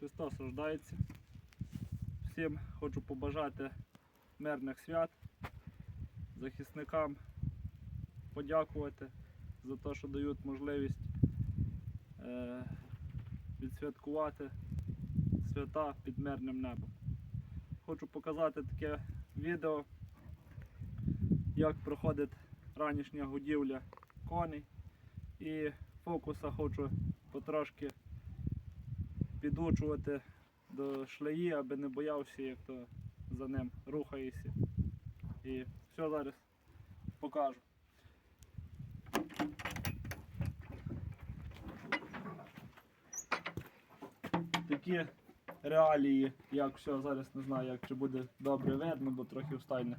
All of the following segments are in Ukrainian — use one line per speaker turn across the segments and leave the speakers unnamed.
Христос рождається. Всім хочу побажати мирних свят, захисникам подякувати за те, що дають можливість е, відсвяткувати свята під мирним небом. Хочу показати таке відео, як проходить ранішня годівля коней. І фокуса хочу потрошки підучувати до шлеї, аби не боявся, як то за ним рухаєшся. І все зараз покажу. Такі реалії, як все, зараз не знаю, як чи буде добре видно, бо трохи встайне.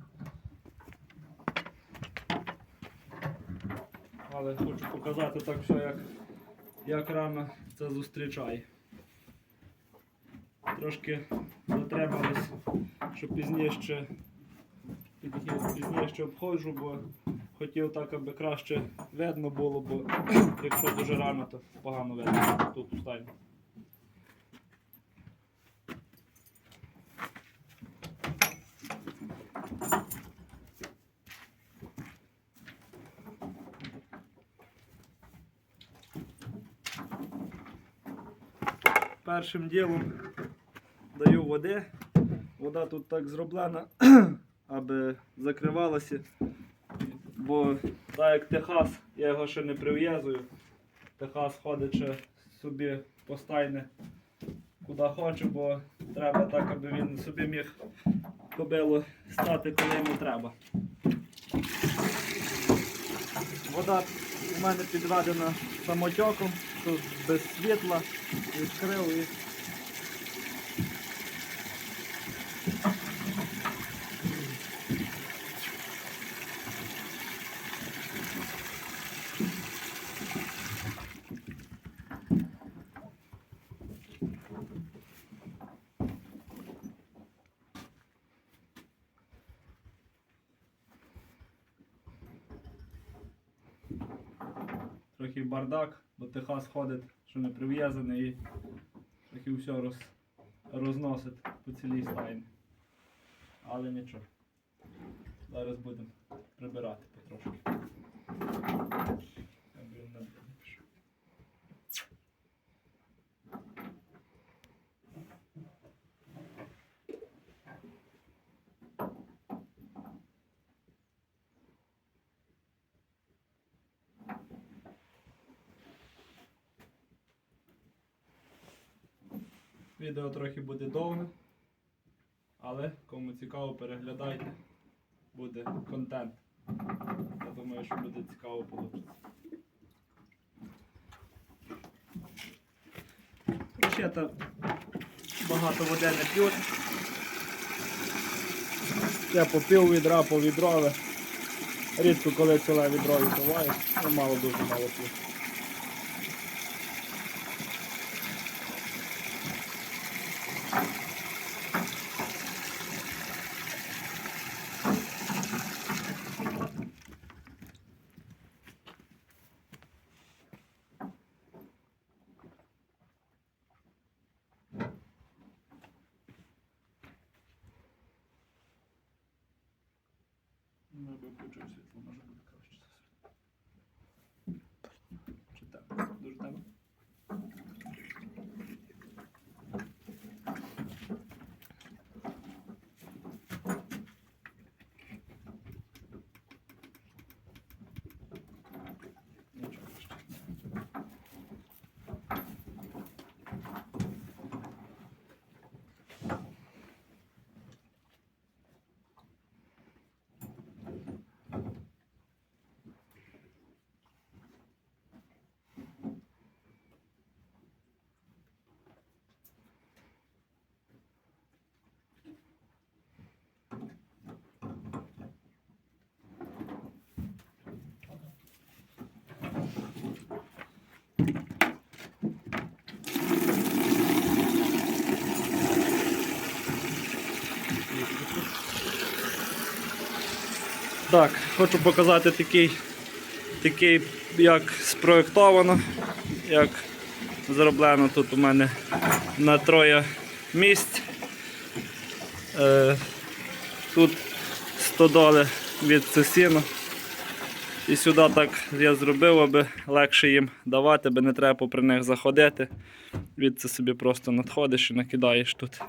Але хочу показати так все, як, як рано це зустрічає. Трошки затримались, що пізніше пізніше обходжу, бо хотів так, аби краще видно було, бо якщо дуже рано, то погано видно. Тут встань. Першим ділом даю води. Вода тут так зроблена, аби закривалася. Бо так як Техас, я його ще не прив'язую. Техас ходить ще собі постайне куди хоче, бо треба так, аби він собі міг кобилу стати, коли йому треба. Вода у мене підведена самотеком, тут без світла, відкрив і трохи бардак, бо Техас ходить, що не прив'язаний і трохи все роз, розносить по цілій стайні. Але нічого. Зараз будемо прибирати потрошки. Як він на дно пішов. Відео трохи буде довге, але кому цікаво, переглядайте. Буде контент. Я думаю, що буде цікаво вийде. Ще багато води не п'ють. Це по пів відра, по відро, рідко коли ціле відро відбуває, ну мало дуже мало п'ють. Ну, якби включив світло, може буде краще. Чи так? Дуже темно? Нічого ще. Так, хочу показати такий, такий як спроєктовано, як зроблено тут у мене на троє місць. Е, тут 100 доли від сосіну. І сюди так я зробив, аби легше їм давати, аби не треба попри них заходити. Від це собі просто надходиш і накидаєш тут.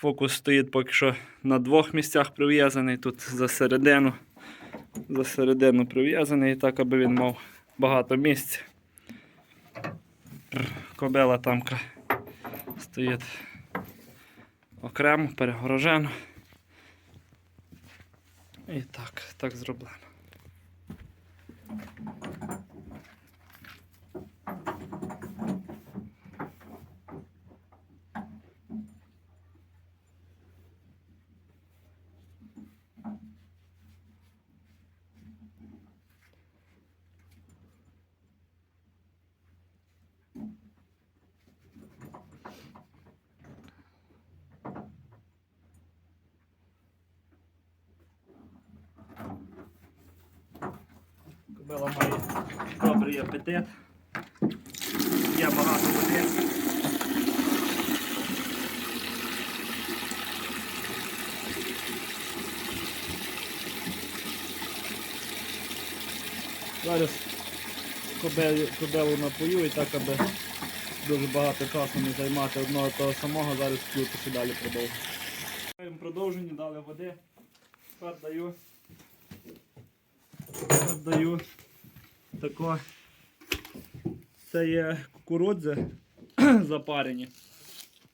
Фокус стоїть поки що на двох місцях прив'язаний, тут за середину. За середину прив'язаний, так, аби він мав багато місць. Кобела тамка стоїть окремо, перегорожено. І так, так зроблено. Кобила має добрий апетит. Є багато води. Зараз кобелю, кобелу напою і так, аби дуже багато часу не займати одного того самого, зараз включу далі продовжую. Їм продовжені, дали води. Тепер даю. Даю тако. Це є кукурудзи запарені.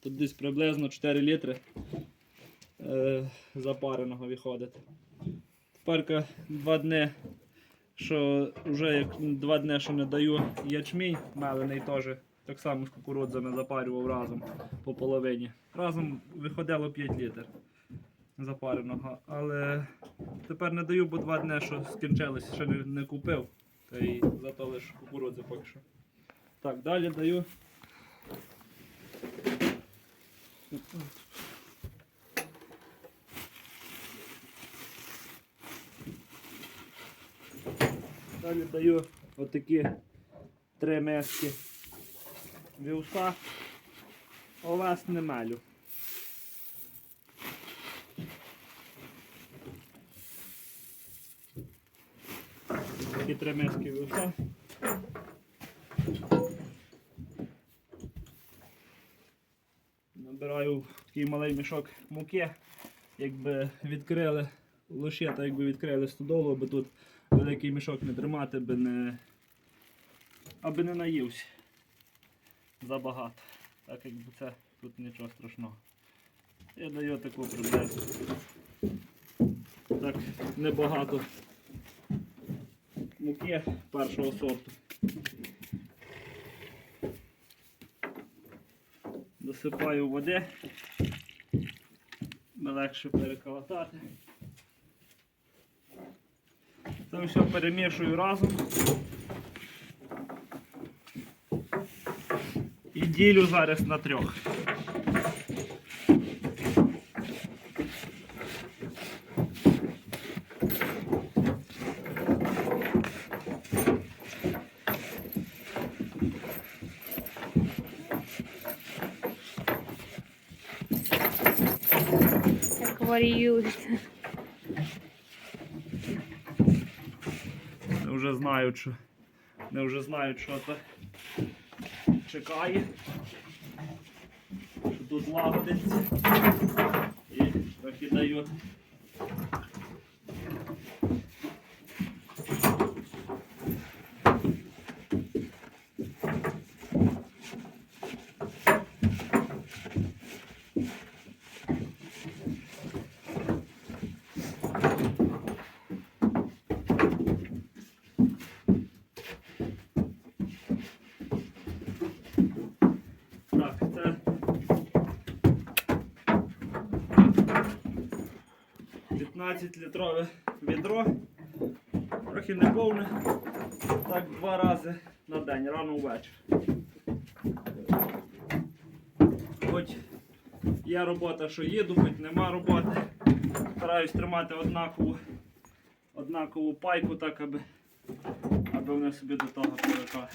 Тут десь приблизно 4 літри е, запареного виходить. Тепер два дні, що вже як два дні, що не даю ячмінь, мелений теж. Так само з кукурудзами запарював разом по половині. Разом виходило 5 літрів запареного. Але тепер не даю, бо два дні, що скінчились, ще не, не купив. Та й зато лише кукурудзи поки що. Так, далі даю. Далі даю отакі три миски вівса. Овес не мелю. Такі три миски вівса. Набираю такий малий мішок муки, якби відкрили лошета, якби відкрили стодолу, аби тут великий мішок не тримати, аби не, аби не наївся забагато. Так якби це тут нічого страшного. Я даю таку приблизно. Так, небагато муки першого сорту. Досипаю води, легше переколотати. Це все перемішую разом. І ділю зараз на трьох.
Як варіюють.
Не вже знаю, що не вже знають, що це чекає. Що тут лагодиться. І трохи 12-літрове відро. Трохи не повне, так два рази на день, рано ввечір. Хоч є робота, що їду, хоч нема роботи. Стараюсь тримати однакову однакову пайку, так аби аби вони собі до того привикали.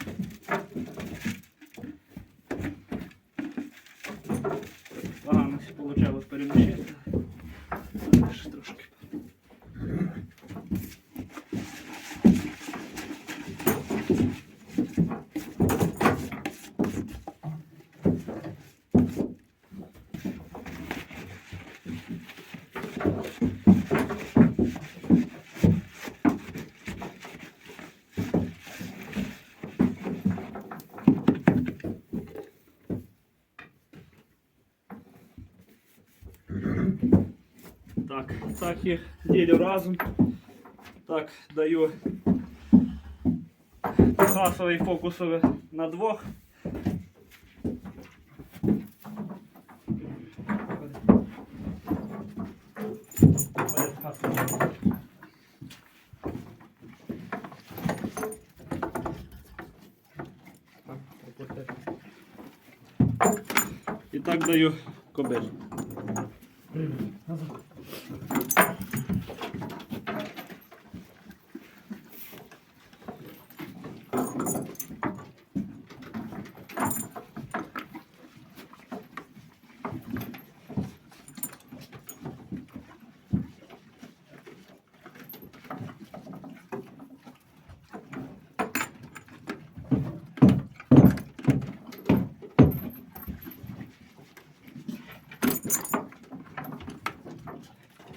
Погано вийшло переміщити. Так, так їх ділю разом. Так, даю гасовий фокусовий на двох. І так даю кобиль.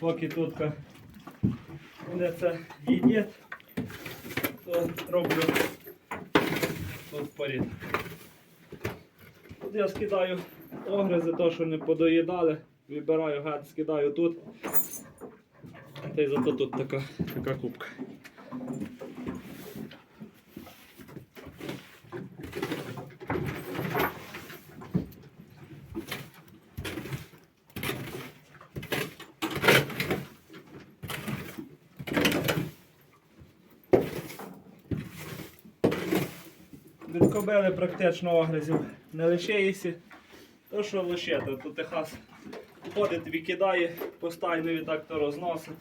Поки тут вони це їдять, то роблю тут порядок. Тут я скидаю огризи, то що не подоїдали, вибираю гад, скидаю тут. Та й зато тут така, така кубка. Від кобили практично огризів не лишається. То що лишити, то Техас ходить, викидає, постійно так то розносить.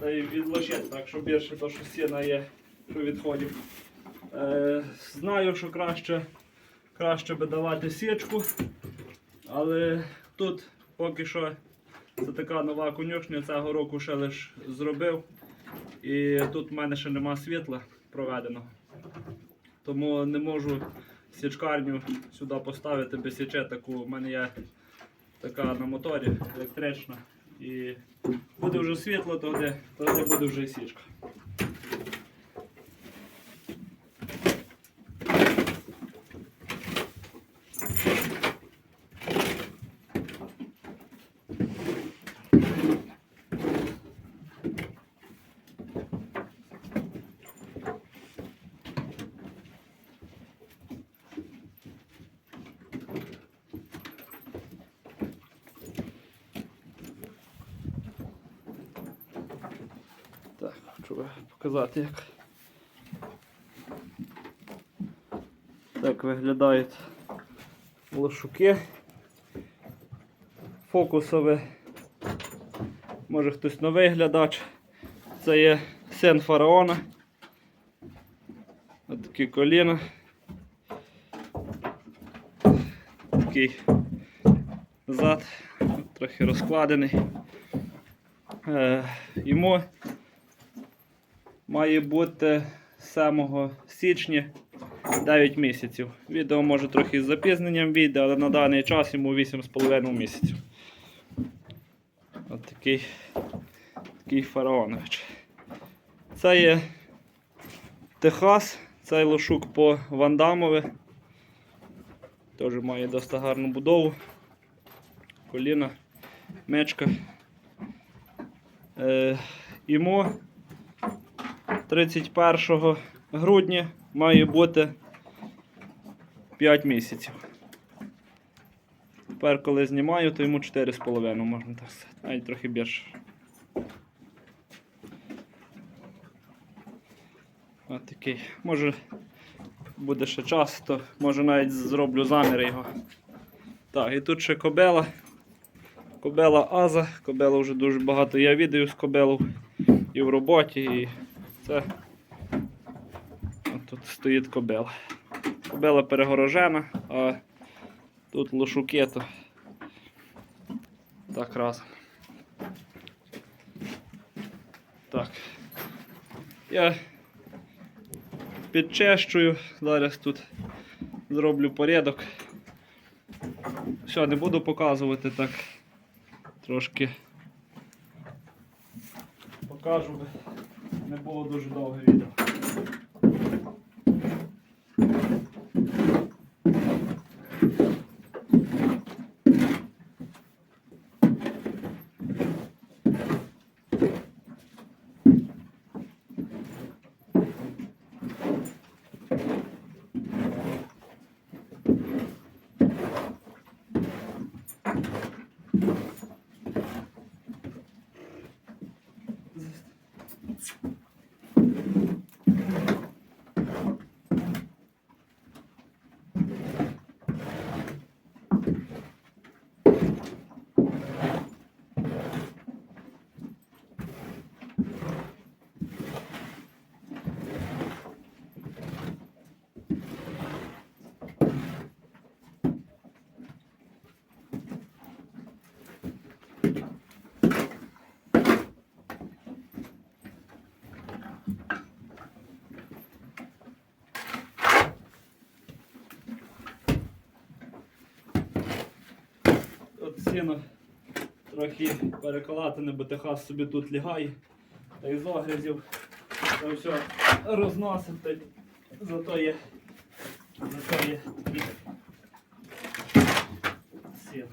Та й відлощить, так що більше то, що сіна є, що відходів. Е, знаю, що краще, краще би давати січку, але тут поки що це така нова конюшня, цього року ще лише зробив. І тут в мене ще нема світла проведеного. Тому не можу січкарню сюди поставити без січе таку. У мене є така на моторі електрична. І буде вже світло, тоді, тоді буде вже січка. Вам показати, як. Так виглядають лошуки. Фокусові. Може хтось новий глядач. Це є син фараона. Ось такі коліна. Такий зад, трохи розкладений. Е, йому має бути з 7 січня 9 місяців. Відео може трохи з запізненням вийде, але на даний час йому 8,5 місяців. От такий, такий фараонович. Це є Техас, цей лошук по Вандамові. Теж має досить гарну будову. Коліна, мечка. Е, йому 31 грудня має бути 5 місяців. Тепер, коли знімаю, то йому 4,5 можна так сказати, навіть трохи більше. Ось такий. Може буде ще час, то може навіть зроблю заміри його. Так, і тут ще кобела. Кобела Аза, кобела вже дуже багато я відео з кобелу і в роботі, і це тут стоїть кобела. Кобела перегорожена, а тут лошуки то Так, разом. Так. Я підчищую, зараз тут зроблю порядок. Все, не буду показувати так. Трошки покажу, не було дуже довге відео. От сіно трохи переколатане, бо Техас собі тут лягає. Та й з огрязів це все розносить, та зато є. Зато є сіно.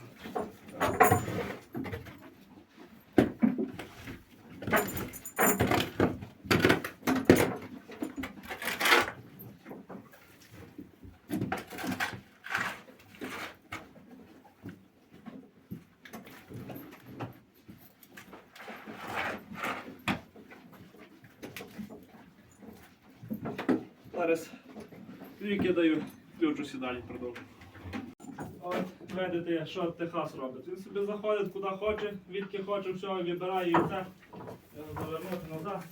Зараз віки даю, включуся далі продовжу. От, видите, що Техас робить. Він собі заходить куди хоче, відки хоче, все, вибирає і все. Завернути назад.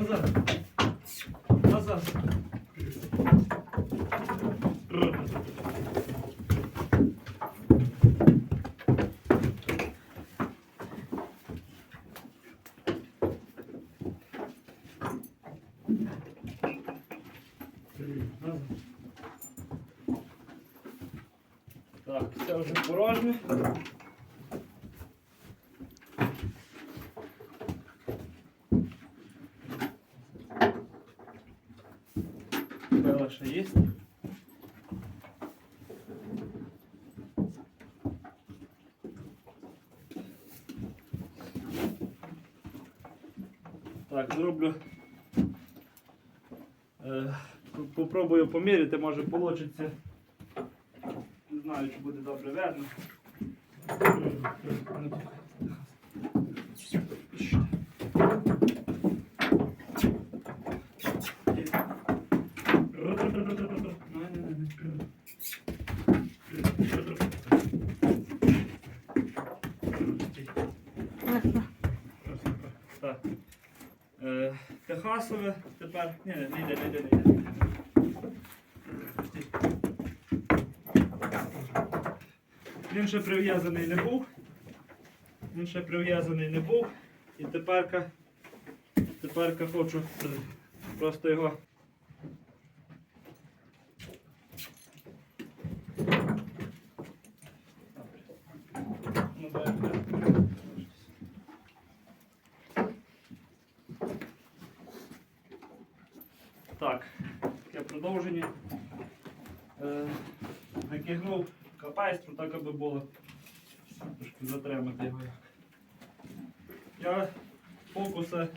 Назад. Назад. Назад. Так, це порожнє. Бела є. Так, зроблю. Е, попробую поміряти, може вийде. Знаю, чи буде добре видно. Так. Е, Техасове тепер. Ні, не йде, не йде, не йде. Він ще прив'язаний не був. Він ще прив'язаний не був. І теперка, теперка хочу просто його. Так, таке продовження. Е, накигнув капайстру, так аби було трошки затримати його. Я фокуса.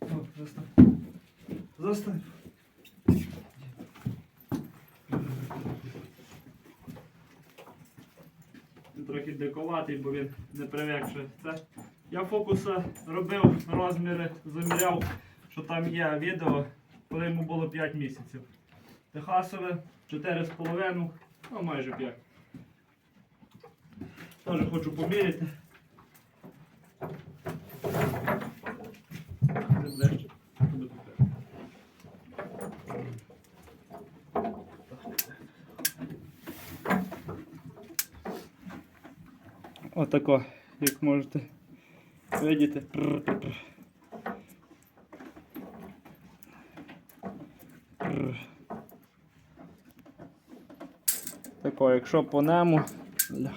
О, застань. Трохи дикуватий, бо він не привик це. Я фокуса робив розміри, заміряв, що там є відео, коли йому було 5 місяців. Техасове 4,5, ну майже 5. Теж хочу поміряти. Отако, як можете видіти. Тако, якщо по нему. Бля.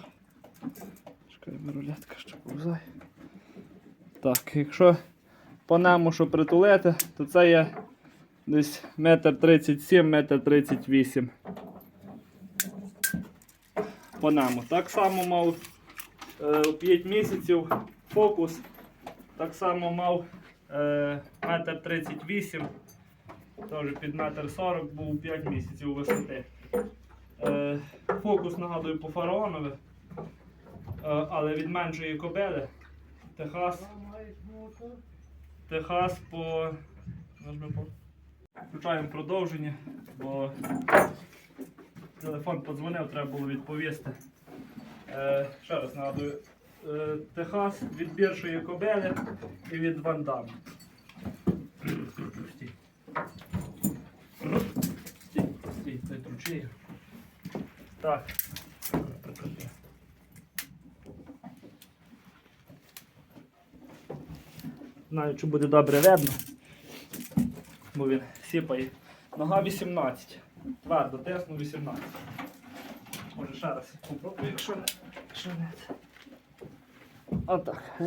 Чекай, рулетка ще повзає. Так, якщо по нему що притулити, то це є десь метр тридцять сім, метр тридцять вісім. По нему. Так само мав е, 5 місяців фокус. Так само мав е, метр тридцять вісім. Теж під метр сорок був 5 місяців висоти. Фокус нагадую по фараонові, е, але від меншої кобили. Техас. Техас по. Включаємо продовження, бо телефон подзвонив, треба було відповісти. Е, ще раз нагадую. Е, Техас від більшої кобили і від вандами. Так. Знаю, чи буде добре видно. Бо він сіпає. Нога 18. Твердо, тесну 18. Може ще раз попробую, якщо не. Якщо не. Отак.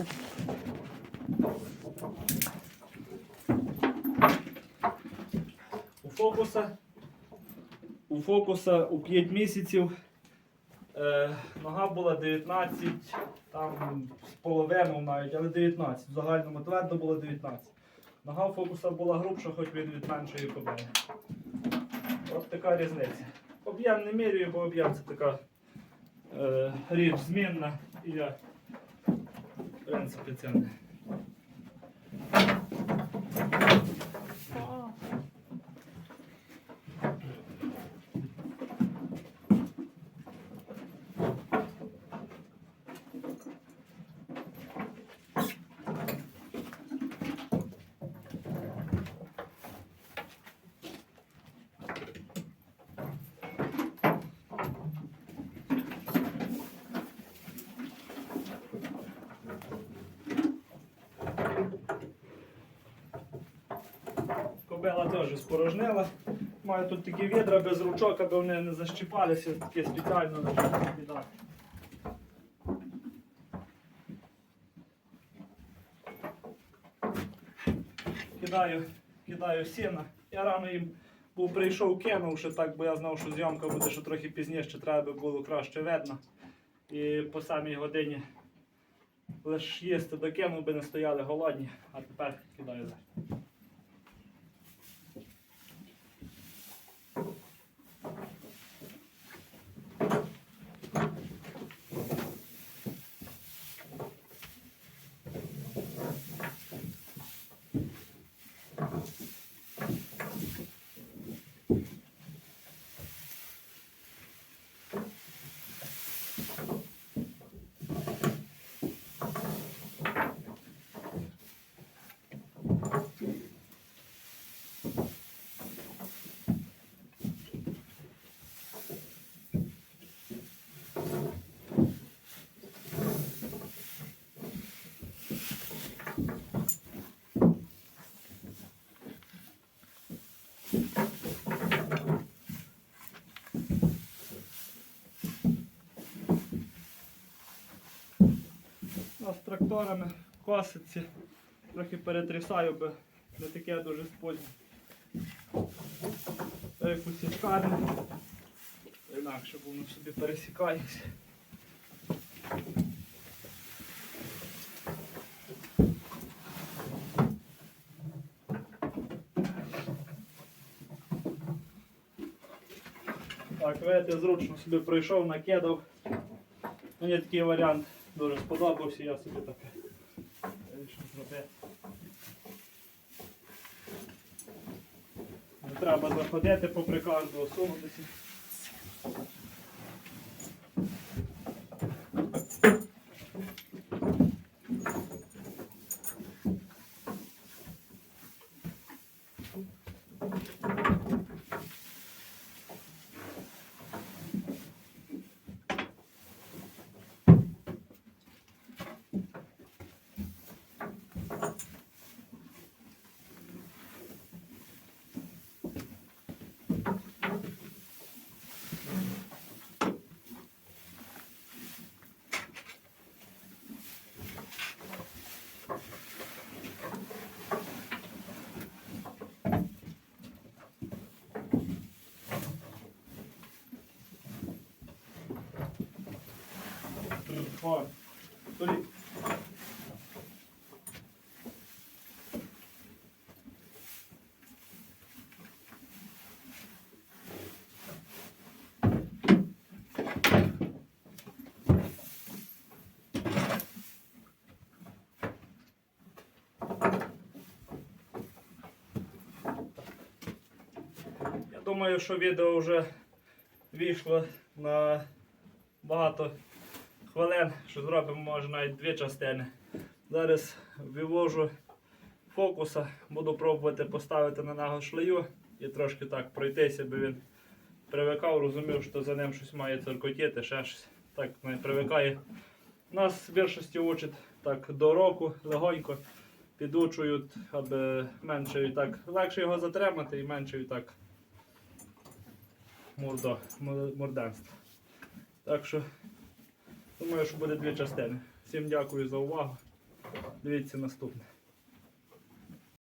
У фокуса. У фокуса у 5 місяців е, нога була 19, там з половиною навіть, але 19. В загальному твердо було 19. Нога у фокуса була грубша, хоч він від меншої кобили. От така різниця. Об'єм не міряю, бо об'єм це така е, річ змінна і я в принципі це не. Кобила теж спорожнила. Маю тут такі відра без ручок, аби вони не защіпалися, таке спеціально лежать. Кидаю, кидаю сіна. Я рано їм був прийшов, кинув ще так, бо я знав, що зйомка буде що трохи пізніше, треба було краще видно. І по самій годині лише їсти докинув, би не стояли голодні, а тепер кидаю далі. Ну, з тракторами косиці. Трохи перетрясаю, бо не таке дуже спольне. Та як. Інакше, воно собі пересікається. Так, видите, зручно собі пройшов, накидав. Мені такий варіант дуже сподобався, я собі вирішив зробити. Не треба заходити попри кожного, сунутися. О, Толі. Я думаю, що відео вже вийшло на багато хвилин, що зробимо може навіть дві частини. Зараз вивожу фокуса, буду пробувати поставити на нього шлею і трошки так пройтися, бо він привикав, розумів, що за ним щось має циркотіти, ще щось. Так не привикає. Нас в більшості учать так до року, легонько підучують, аби менше і так легше його затримати і менше і так мурдо, мур- Так що думаю, що буде дві частини. Всім дякую за увагу. Дивіться наступне.